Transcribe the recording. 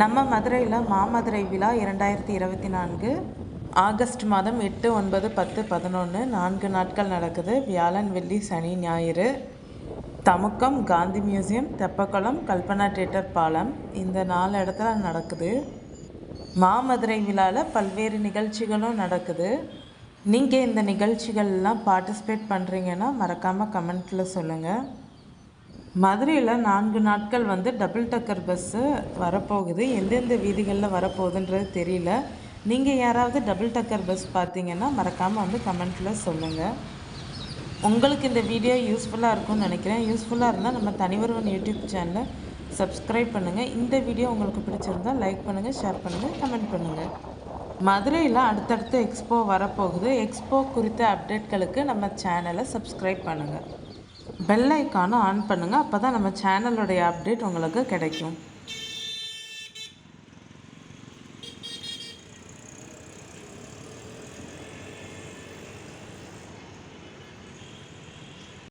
நம்ம மதுரையில் மாமதுரை விழா இரண்டாயிரத்தி இருபத்தி நான்கு ஆகஸ்ட் மாதம் எட்டு ஒன்பது பத்து பதினொன்று நான்கு நாட்கள் நடக்குது. வியாழன் வெள்ளி சனி ஞாயிறு தமுக்கம் காந்தி மியூசியம் தெப்பக்குளம் கல்பனா தேட்டர் பாலம். இந்த நாலு இடத்துல நடக்குது. மாமதுரை விழாவில் பல்வேறு நிகழ்ச்சிகளும் நடக்குது. நீங்கள் இந்த நிகழ்ச்சிகள்லாம் பார்ட்டிசிபேட் பண்ணுறீங்கன்னா மறக்காமல் கமெண்ட்டில் சொல்லுங்கள் மதுரையில் நான்கு நாட்கள் வந்து டபுள் டக்கர் பஸ்ஸு வரப்போகுது. எந்தெந்த வீதிகளில் வரப்போகுதுன்றது தெரியல. நீங்கள் யாராவது டபுள் டக்கர் பஸ் பார்த்தீங்கன்னா மறக்காமல் வந்து கமெண்ட்டில் சொல்லுங்கள் உங்களுக்கு இந்த வீடியோ யூஸ்ஃபுல்லாக இருக்கும்னு நினைக்கிறேன். யூஸ்ஃபுல்லாக இருந்தால் நம்ம தனிவருவன் யூடியூப் சேனலை சப்ஸ்கிரைப் பண்ணுங்கள் இந்த வீடியோ உங்களுக்கு பிடிச்சிருந்தால் லைக் பண்ணுங்கள் ஷேர் பண்ணுங்கள் கமெண்ட் பண்ணுங்கள் மதுரையில் அடுத்தடுத்து எக்ஸ்போ வரப்போகுது. எக்ஸ்போ குறித்த அப்டேட்களுக்கு நம்ம சேனலை சப்ஸ்கிரைப் பண்ணுங்கள் பெல் ஐக்கானும் ஆன் பண்ணுங்கள் அப்போ தான் நம்ம சேனலுடைய அப்டேட் உங்களுக்கு கிடைக்கும்.